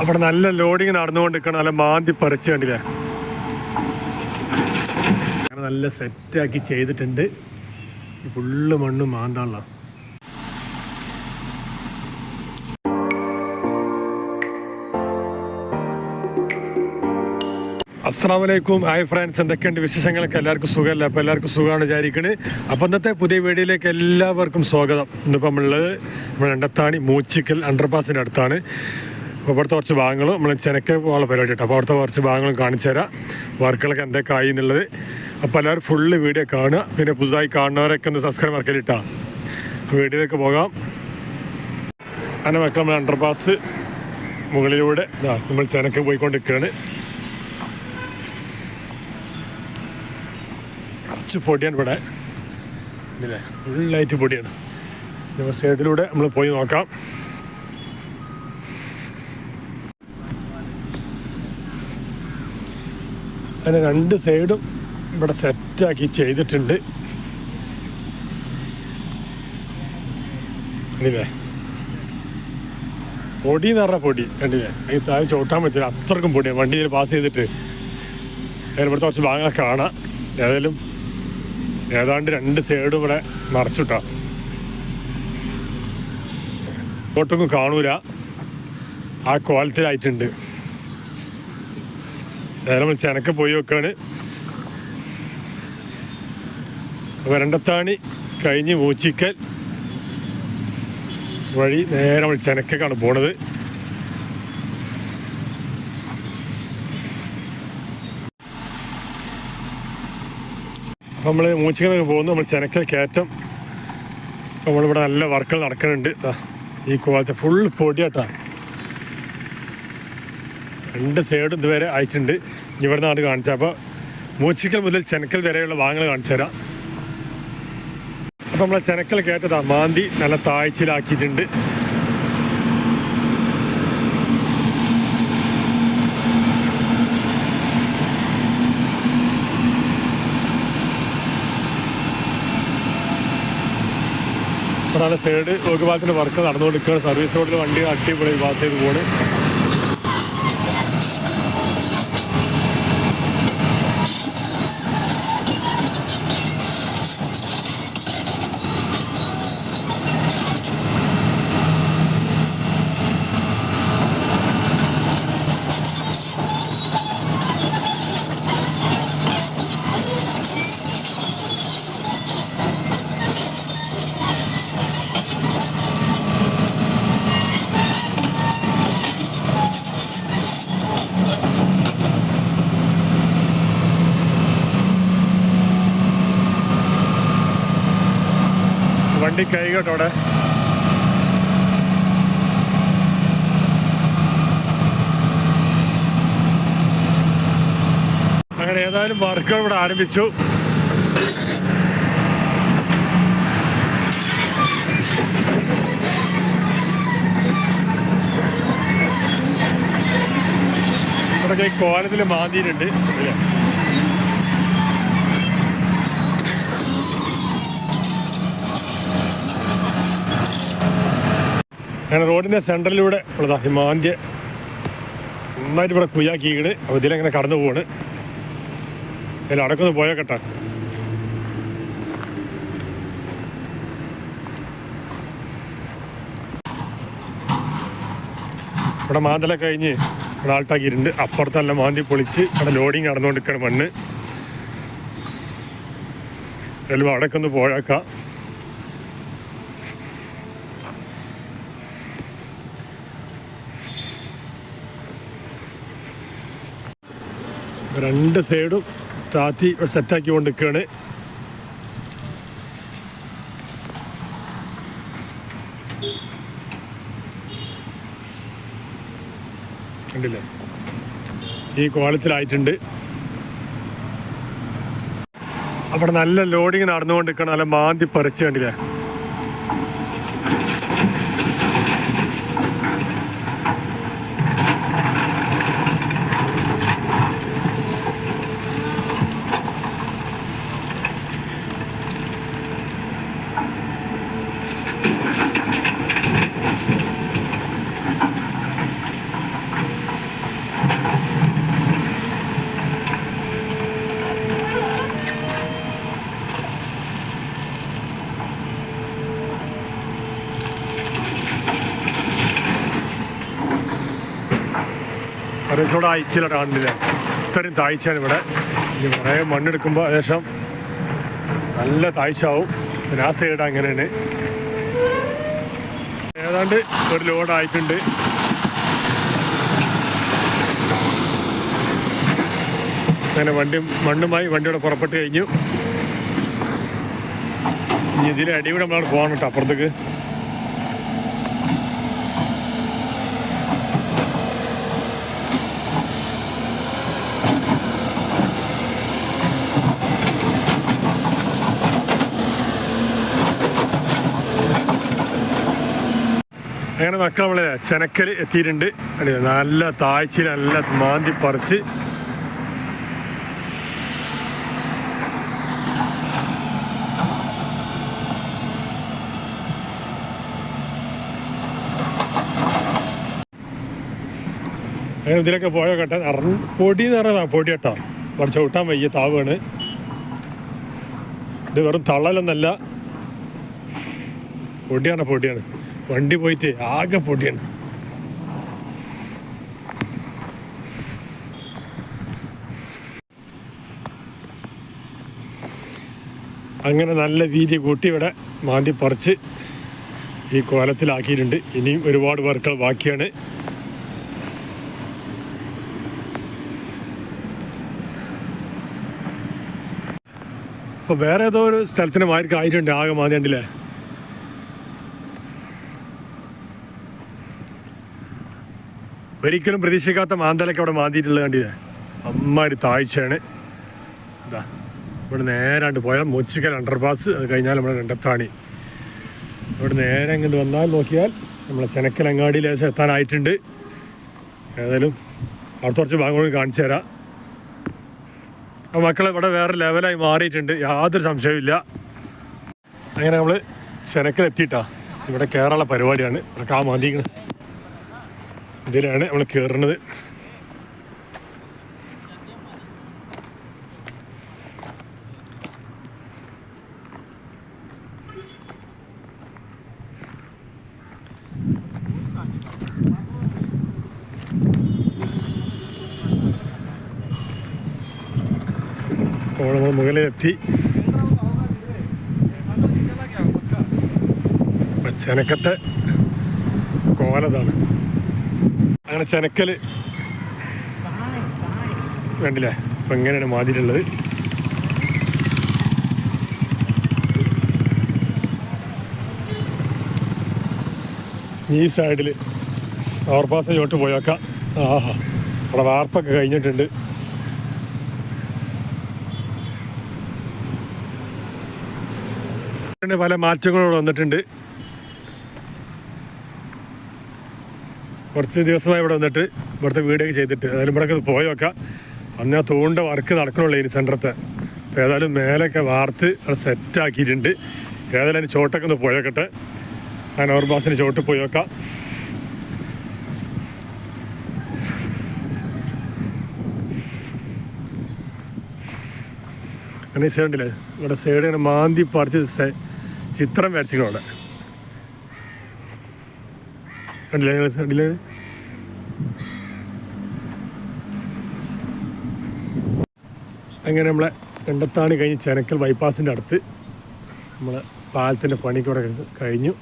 അവിടെ നല്ല ലോഡിങ് നടന്നുകൊണ്ട് നിൽക്കണം നല്ല മാന്തി പറിച്ചു കണ്ടില്ലേ? നല്ല സെറ്റാക്കി ചെയ്തിട്ടുണ്ട്. ഫുള്ള് മണ്ണ് മാന്താനുള്ള. അസ്സാം വലൈക്കും ഹായ് ഫ്രണ്ട്സ് എന്തൊക്കെയുണ്ട് വിശേഷങ്ങളൊക്കെ? എല്ലാവർക്കും സുഖമല്ല? അപ്പോൾ എല്ലാവർക്കും സുഖമാണ് വിചാരിക്കുന്നത് അപ്പോൾ ഇന്നത്തെ പുതിയ വീഡിയോയിലേക്ക് എല്ലാവർക്കും സ്വാഗതം. ഇന്നിപ്പോൾ നമ്മൾ നമ്മൾ രണ്ടത്താണി മൂച്ചിക്കൽ അണ്ടർപാസിന്റെ അടുത്താണ്. അപ്പോൾ കുറച്ച് ഭാഗങ്ങൾ നമ്മൾ ചെനക്ക് പോലെ പരിപാടി കേട്ടോ. അപ്പോൾ അവിടുത്തെ കുറച്ച് ഭാഗങ്ങളും കാണിച്ചു തരാം. വർക്കുകളൊക്കെ എന്തൊക്കെ ആയി എന്നുള്ളത് അപ്പോൾ എല്ലാവരും ഫുള്ള് വീഡിയോ കാണുക. പിന്നെ പുതുതായി കാണുന്നവരൊക്കെ ഒന്ന് സബ്സ്ക്രൈബ് മറക്കലിട്ടാ വീഡിയോയിലേക്ക് പോകാം. അങ്ങനെ വെക്കാം നമ്മൾ അണ്ടർപാസ് മുകളിലൂടെ ഇതാ നമ്മൾ ചെനക്ക് പോയിക്കൊണ്ടിരിക്കുകയാണ്. കുറച്ച് പൊടിയാണ് ഇവിടെ. ഇല്ലേ? ഫുള്ളായിട്ട് പൊടിയാണ്. സൈഡിലൂടെ നമ്മൾ പോയി നോക്കാം. അങ്ങനെ രണ്ട് സൈഡും ഇവിടെ സെറ്റാക്കി ചെയ്തിട്ടുണ്ട്. കണ്ടില്ലേ? പൊടി എന്ന് പറഞ്ഞ പൊടി കണ്ടില്ലേ? ഈ താഴെ ചോട്ടാൻ പറ്റില്ല അത്രക്കും പൊടിയാണ് വണ്ടിയിൽ പാസ് ചെയ്തിട്ട് ഇവിടുത്തെ കുറച്ച് ഭാഗങ്ങൾ കാണാം. ഏതായാലും ഏതാണ്ട് രണ്ട് സൈഡും ഇവിടെ നിറച്ചിട്ടാ ഇങ്ങോട്ടൊന്നും കാണൂല. ആ കോലത്തിലായിട്ടുണ്ട് നമ്മൾ ചെനക്ക് പോയി വെക്കാണ്. വരണ്ടത്താണി കഴിഞ്ഞ് മൂച്ചിക്കൽ. വഴി നേരെ നമ്മൾ ചെനക്കാണ് പോണത്. നമ്മൾ മൂച്ചിക്കുന്നൊക്കെ പോകുന്നു. നമ്മൾ ചെനക്കൽ കയറ്റം. നമ്മളിവിടെ നല്ല വർക്കുകൾ നടക്കുന്നുണ്ട്. ഈ കോലത്തെ ഫുൾ പൊടിയാട്ടാ. രണ്ട് സൈഡും ഇതുവരെ ആയിട്ടുണ്ട്. ഇവിടെ നിന്നാണ് കാണിച്ചത് അപ്പോൾ മൂച്ചിക്കൽ മുതൽ ചെനക്കൽ വരെയുള്ള ഭാഗങ്ങൾ കാണിച്ചു തരാം. അപ്പം നമ്മളെ ചെനക്കൽ കയറ്റതാ മാന്തി നല്ല താഴ്ചയിലാക്കിയിട്ടുണ്ട്. സൈഡ് ഭാഗത്തിന്റെ വർക്ക് നടന്നുകൊണ്ടിരിക്കുകയാണ്. സർവീസ് റോഡിൽ വണ്ടി അടിപൊളി പാസ് ചെയ്ത് പോണ്. വണ്ടി കൈ അവിടെ. അങ്ങനെ ഏതായാലും വർക്കുകൾ ഇവിടെ ആരംഭിച്ചു. ഇവിടെ കോലത്തിൽ മാന്തിയിട്ടുണ്ട്. ഇല്ലേ അങ്ങനെ റോഡിന്റെ സെന്ററിലൂടെ ഉള്ളതാ ഹിമാന്ത്യ. മാന്ത്യ നന്നായിട്ട് ഇവിടെ കുയ്യാക്കിയാണ് അപ്പോൾ ഇതിലങ്ങനെ കടന്നു പോവാണ്. അതിൽ അടക്കൊന്ന് കേട്ടാ. ഇവിടെ മാന്തല കഴിഞ്ഞ് ഇവിടെ ആൾട്ടാക്കിയിട്ടുണ്ട് അപ്പുറത്തല്ല മാന്തി പൊളിച്ച് അവിടെ ലോഡിങ് നടന്നുകൊണ്ടിരിക്കണം മണ്ണ്. ചിലപ്പോൾ അടക്കൊന്ന് പോയേക്കാം. രണ്ട് സൈഡും താത്തി സെറ്റാക്കി കൊണ്ട് നിൽക്കുകയാണ് കണ്ടില്ലേ? ഈ കോലത്തിലായിട്ടുണ്ട് അവിടെ നല്ല ലോഡിങ് നടന്നുകൊണ്ട് നിൽക്കണം നല്ല മാന്തി പറിച്ച് കണ്ടില്ലേ? കുറേശ്ശൂടെ ഇത്തിരി കാണില്ല ഇത്രയും താഴ്ചയാണ് ഇവിടെ. ഇനി കുറേ മണ്ണെടുക്കുമ്പോൾ ഏകദേശം നല്ല താഴ്ചയാവും. പിന്നെ ആ സൈഡ് അങ്ങനെയാണ്. ഏതാണ്ട് ഒരു ലോഡായിട്ടുണ്ട് അങ്ങനെ വണ്ടി മണ്ണുമായി വണ്ടിയുടെ പുറപ്പെട്ട് കഴിഞ്ഞു. ഇനി ഇതിലെ അടിയുടെ നമ്മളവിടെ പോകണം കേട്ടോ അപ്പുറത്തേക്ക്. അങ്ങനെ മക്കൾ നമ്മളെ ചെനക്കൽ എത്തിയിട്ടുണ്ട്. നല്ല താഴ്ചയിൽ നല്ല മാന്തി പറിച്ച്. അങ്ങനെ ഇതിലൊക്കെ പോയ കേട്ടെ പൊടി എന്ന് പറയുന്നതാണ് പൊടി കേട്ടോ. ഇവിടെ ചവിട്ടാൻ വയ്യ താവാണ്. ഇത് വെറും തള്ളലൊന്നല്ല. പൊടിയാണ് പൊടിയാണ്. വണ്ടി പോയിട്ട് ആകെ പൊടിയാണ്. അങ്ങനെ നല്ല വീതി കൂട്ടി ഇവിടെ മാന്തി പറിച്ച് ഈ കോലത്തിലാക്കിയിട്ടുണ്ട്. ഇനിയും ഒരുപാട് വർക്കുകൾ ബാക്കിയാണ്. അപ്പോൾ വേറെ ഏതോ ഒരു സ്ഥലത്തിന് മാർക്ക് ആയിട്ടുണ്ട് ആകെ മാന്തിയണ്ടില്ലേ ഒരിക്കലും പ്രതീക്ഷിക്കാത്ത മാന്തലൊക്കെ അവിടെ മാന്തിയിട്ടുള്ളത് കണ്ടില്ലേ? അമ്മാര് താഴ്ചയാണ്. ഇതാ ഇവിടെ നേരാണ്ട് പോയാൽ മൊച്ചിക്കൽ അണ്ടർപാസ് അത് കഴിഞ്ഞാൽ നമ്മുടെ രണ്ടത്താണി. ഇവിടെ നേരെ ഇങ്ങോട്ട് വന്നാൽ നോക്കിയാൽ നമ്മളെ ചെനക്കൽ അങ്ങാടിയിൽ ലേശം എത്താനായിട്ടുണ്ട്. ഏതായാലും അടുത്ത കുറച്ച് ഭാഗം കൂടി കാണിച്ചു തരാം. മക്കൾ ഇവിടെ വേറെ ലെവലായി മാറിയിട്ടുണ്ട്. യാതൊരു സംശയവും അങ്ങനെ നമ്മൾ ചെനക്കൽ എത്തിയിട്ടാ. ഇവിടെ കേരള പരിപാടിയാണ്. ഇവിടെ കാ മാന്തിക്കണത് ഇതിലാണ് നമ്മൾ കയറുന്നത് മുകളിലെത്തി. അപ്പൊ കോലതാണ്. അങ്ങനെ ചെനക്കൽ. വേണ്ടില്ലേ അപ്പം എങ്ങനെയാണ് മാതിരിയുള്ളത് ഈ സൈഡിൽ ഓവർപാസ് ഇങ്ങോട്ട് പോയേക്കാം. ആഹാ. അവിടെ വാർപ്പൊക്കെ കഴിഞ്ഞിട്ടുണ്ട്. പല മാറ്റങ്ങളോട് വന്നിട്ടുണ്ട്. കുറച്ച് ദിവസമായി ഇവിടെ വന്നിട്ട് ഇവിടുത്തെ വീടൊക്കെ ചെയ്തിട്ട്. ഏതായാലും ഇവിടെ പോയി നോക്കാം. അന്ന് ആ തൂണ്ട വർക്ക് നടക്കണുള്ളൂ ഇനി സെന്ററത്തെ അപ്പോൾ ഏതായാലും മേലൊക്കെ വാർത്ത് അവിടെ സെറ്റാക്കിയിട്ടുണ്ട് ഏതായാലും അതിന് ചോട്ടൊക്കെ ഒന്ന് പോയേക്കട്ടെ ഞാൻ ഓർബാസിന് ചോട്ട് പോയി നോക്കാം. അങ്ങനെ ഇവിടെ സൈഡ് ഇങ്ങനെ മാന്തി പറിച്ച് ചിത്രം വരച്ചിരിക്കണം അവിടെ. അങ്ങനെ നമ്മളെ രണ്ടത്താണി കഴിഞ്ഞ് ചെനക്കൽ ബൈപ്പാസിന്റെ അടുത്ത് നമ്മളെ പാലത്തിന്റെ പണിക്കൂടെ കഴിഞ്ഞു.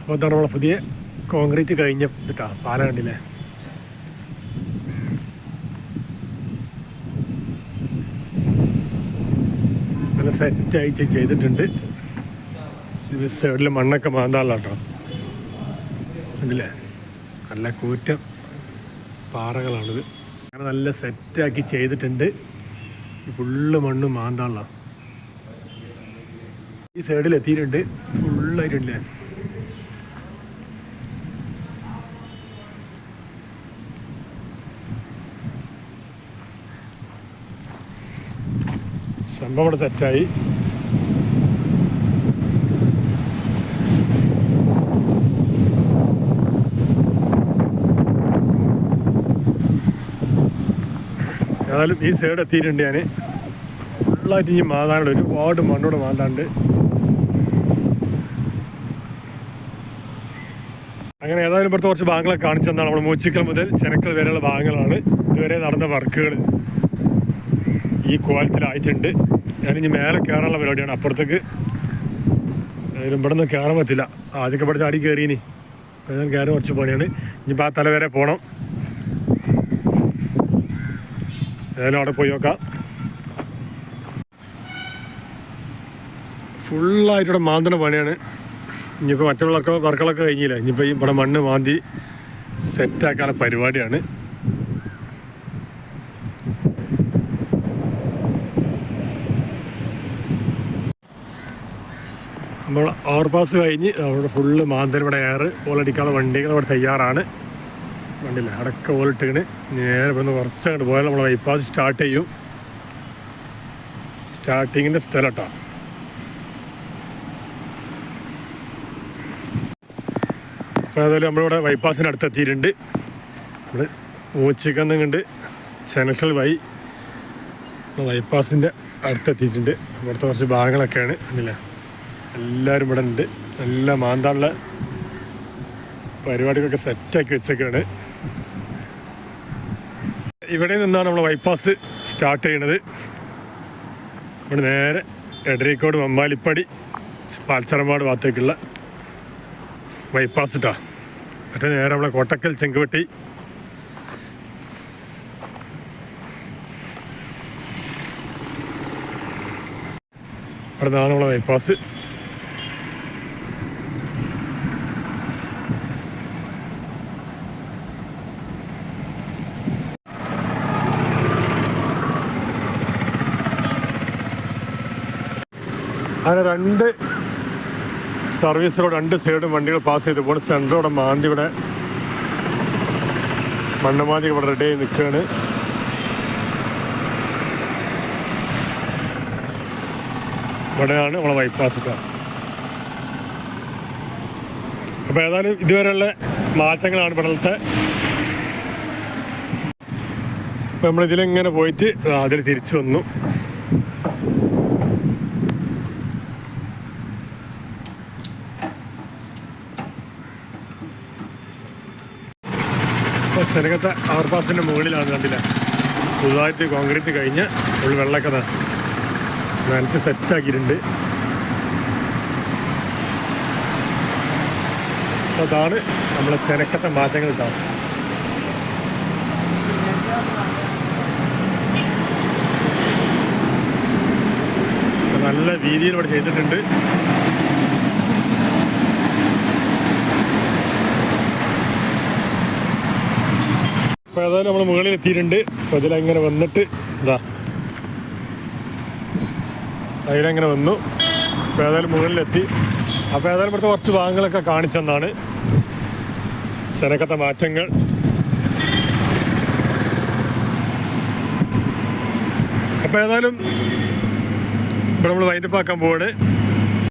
അപ്പോൾ എന്താണ് നമ്മളെ പുതിയ കോൺക്രീറ്റ് കഴിഞ്ഞ പാലം കണ്ടില്ലേ? നല്ല സെറ്റായി ചെയ്തിട്ടുണ്ട്. സൈഡിൽ മണ്ണൊക്കെ മാന്താളാട്ടോ അല്ലേ നല്ല കൂറ്റം പാറകളാണിത്. അങ്ങനെ നല്ല സെറ്റാക്കി ചെയ്തിട്ടുണ്ട്. ഫുള്ള് മണ്ണ് മാന്താളാണ് ഈ സൈഡിൽ എത്തിയിട്ടുണ്ട് ഫുള്ളായിട്ടില്ലേ സംഭവം ഇവിടെ സെറ്റായി ഏതായാലും ഈ സൈഡ് എത്തിയിട്ടുണ്ട് ഞാൻ ഫുള്ളായിട്ട് ഇനി മാതാണ്ട് ഒരുപാട് മണ്ണോട് മാതാണ്ട് അങ്ങനെ ഏതായാലും ഇപ്പോഴത്തെ കുറച്ച് ഭാഗങ്ങളെ കാണിച്ചെന്നാണ് നമ്മൾ മൂച്ചിക്കൽ മുതൽ ചെനക്കൽ വരെയുള്ള ഭാഗങ്ങളാണ്. ഇതുവരെ നടന്ന വർക്കുകൾ ഈ കോലത്തിലായിട്ടുണ്ട് ഞാനിനി മേലെ കയറാനുള്ള പരിപാടിയാണ്. അപ്പുറത്തേക്ക് ഇവിടെ നിന്ന് കയറാൻ പറ്റില്ല. ആദ്യമൊക്കെ ഇവിടെ ചാടി കയറിയിനി ഞാൻ കയറി കുറച്ച് പണിയാണ്. ഇനിയിപ്പോൾ ആ തല വരെ പോകണം ഏതായാലും അവിടെ പോയി നോക്കാം. ഫുള്ളായിട്ട് ഇവിടെ മാന്തണ പണിയാണ്. ഇനിയിപ്പോൾ മറ്റുള്ള വർക്കുകളൊക്കെ കഴിഞ്ഞില്ല. ഇനിയിപ്പോൾ ഇവിടെ മണ്ണ് മാന്തി സെറ്റാക്കാനുള്ള പരിപാടിയാണ്. നമ്മൾ ഓവർപാസ് കഴിഞ്ഞ് അവിടെ ഫുള്ള് മാന്തൽ ഇവിടെ ഓലടിക്കാനുള്ള വണ്ടികൾ അവിടെ തയ്യാറാണ്. വണ്ടിയില്ല അടക്ക ഓലിട്ടിങ്ങനെ നേരെ ഇവിടുന്ന് കുറച്ചങ്ങോട്ട് പോയാൽ നമ്മൾ ബൈപ്പാസ് സ്റ്റാർട്ട് ചെയ്യും. സ്റ്റാർട്ടിങ്ങിന്റെ സ്ഥലം കേട്ടോ അപ്പോൾ ഏതായാലും നമ്മളിവിടെ ബൈപ്പാസിന്റെ അടുത്ത് എത്തിയിട്ടുണ്ട് നമ്മൾ മൂച്ചിക്കന്നുണ്ട് ചെനക്കൽ വൈ ബൈപ്പാസിന്റെ അടുത്തെത്തിയിട്ടുണ്ട്. ഇവിടുത്തെ കുറച്ച് ഭാഗങ്ങളൊക്കെയാണ്. കണ്ടില്ലേ? എല്ലാവരും ഇവിടെ ഉണ്ട്. നല്ല മാന്താളിലെ പരിപാടികളൊക്കെ സെറ്റാക്കി വെച്ചൊക്കെയാണ് ഇവിടെ നിന്നാണ് നമ്മൾ ബൈപ്പാസ് സ്റ്റാർട്ട് ചെയ്യണത്. ഇവിടെ നേരെ എടരിക്കോട് വമ്പാലിപ്പടി പാൽച്ചറമ്പാട് ഭാഗത്തേക്കുള്ള ബൈപ്പാസ് ഇട്ടാ മറ്റേ നേരെ നമ്മളെ കോട്ടക്കൽ ചെങ്കുവെട്ടി അവിടെ നിന്നാണ് നമ്മളെ ബൈപ്പാസ് അങ്ങനെ രണ്ട് സർവീസ് റോഡ് രണ്ട് സൈഡും വണ്ടികൾ പാസ് ചെയ്ത് പോകുന്നു മാന്തി ഇവിടെ മണ്ണമാന്തി ഇവിടെ റെഡി ആയി നിൽക്കുകയാണ് ഇവിടെയാണ് നമ്മളെ ബൈപ്പാസ് ഇട്ട അപ്പോൾ ഏതായാലും ഇതുവരെയുള്ള മാറ്റങ്ങളാണ് ഇവിടുത്തെ. അപ്പോൾ നമ്മളിതിലിങ്ങനെ പോയിട്ട് അതിൽ തിരിച്ചു വന്നു. ചെനകത്തെ അവർപാസിന്റെ മുകളിലാണ് കണ്ടില്ല? പുതുതായിട്ട് കോൺക്രീറ്റ് കഴിഞ്ഞ് ഉള്ള വെള്ളമൊക്കെ നനച്ച് സെറ്റാക്കിയിട്ടുണ്ട് അപ്പോൾ അതാണ് നമ്മളെ ചെനക്കത്തെ മാറ്റങ്ങൾ ഉണ്ടാവും നല്ല രീതിയിൽ ഇവിടെ ചെയ്തിട്ടുണ്ട്. അപ്പോൾ ഏതായാലും നമ്മൾ മുകളിൽ എത്തിയിട്ടുണ്ട് അപ്പോൾ ഇതിലങ്ങനെ വന്നിട്ട് ഇതാ. അതിലങ്ങനെ വന്നു. അപ്പോൾ ഏതായാലും മുകളിലെത്തി. അപ്പോൾ ഏതായാലും ഇവിടുത്തെ കുറച്ച് ഭാഗങ്ങളൊക്കെ കാണിച്ചെന്നാണ് ചെനക്കത്തെ മാറ്റങ്ങൾ. അപ്പോൾ ഏതായാലും ഇപ്പോൾ നമ്മൾ വൈൻഡപ്പ് ആക്കാൻ പോവാണ്.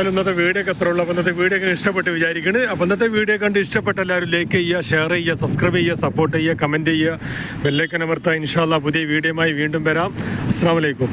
ഇന്നത്തെ വീഡിയോ ഒക്കെ ഉള്ളൂ അപ്പോൾ ഇന്നത്തെ വീഡിയോ ഒക്കെ ഇഷ്ടപ്പെട്ട് വിചാരിക്കണ്. അപ്പോൾ ഇന്നത്തെ വീഡിയോ കണ്ട് ഇഷ്ടപ്പെട്ട എല്ലാവരും ലൈക്ക് ചെയ്യുക ഷെയർ ചെയ്യുക സബ്സ്ക്രൈബ് ചെയ്യുക സപ്പോർട്ട് ചെയ്യുക കമന്റ് ചെയ്യുക. ബെല്ലൈക്കൻ അമർത്താൻ ഇൻഷാല്ല പുതിയ വീഡിയോയുമായി വീണ്ടും വരാം. അസ്സാം വലൈക്കും